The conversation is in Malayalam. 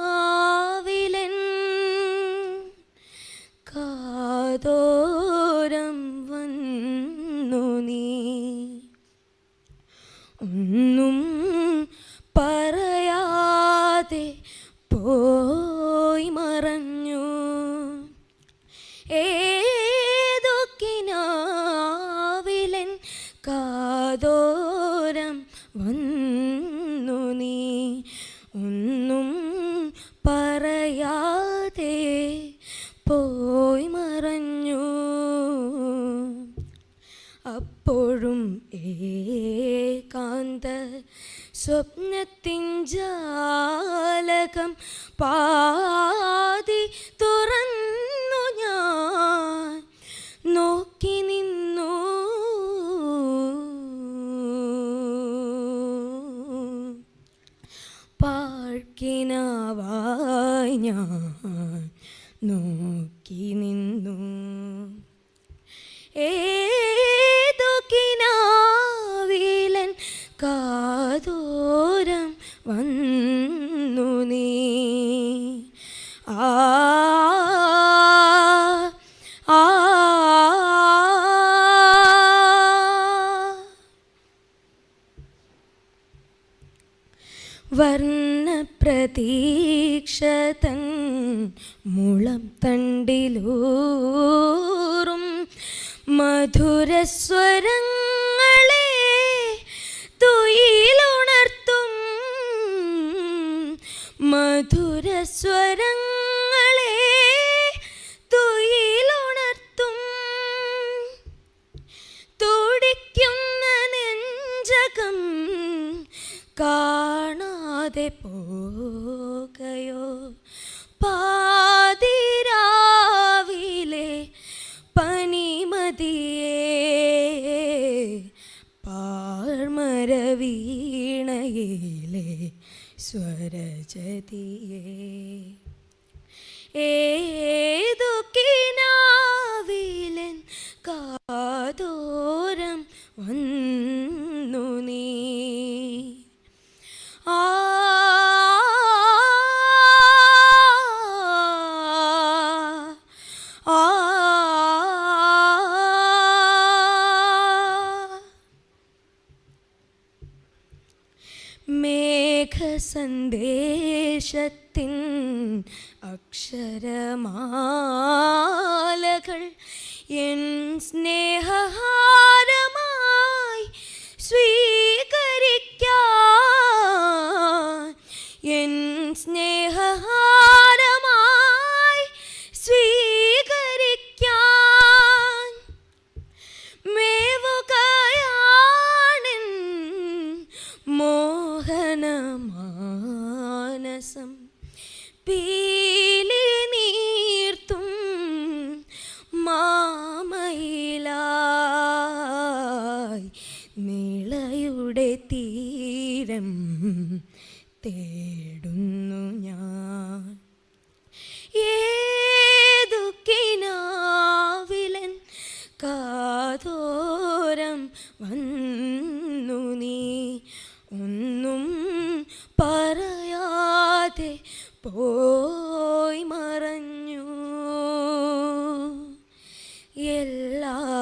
ദുഃഖിനാവിലൻ കാതോ വന്നു നീ. ഒന്നും പറയാതെ പോയി മറഞ്ഞു. അപ്പോഴും ഏകാന്ത സ്വപ്നത്തിൻ ജാലകം പാതി തുറ പാഴ്ക്കിനാവായി ഞാൻ. നോക്കി നിന്നു ഏതു കാതോരം വന്നു നീ? ആ വർണപ്രതീക്ഷതൻ മുളം തണ്ടിലൂറും മധുരസ്വരങ്ങളെ തുയിലുണർത്തും മധുരസ്വരങ്ങളെ തുയിലുണർത്തും. തുടിക്കുന്ന നെഞ്ചകം കാണാതെ പോകയോ? പാതിരാവിലെ പനിമതിയേ പാർമരവീണയിലെ സ്വരജതിയേ ഏതു കിനാവിലൻ കാതോരം വന്നു മേഘസന്ദേശത്തിൻ അക്ഷരമാലകൾ എൻ സ്നേഹഹാരമായി മോഹനമാനസം പീലി നീർത്തും മാമയിലായി നിളയുടെ തീരം തേടുന്നു ഞാൻ. ഏതു കാതോരം വന്നു നീ? ഒന്നും പോയി മറഞ്ഞു. എല്ലാ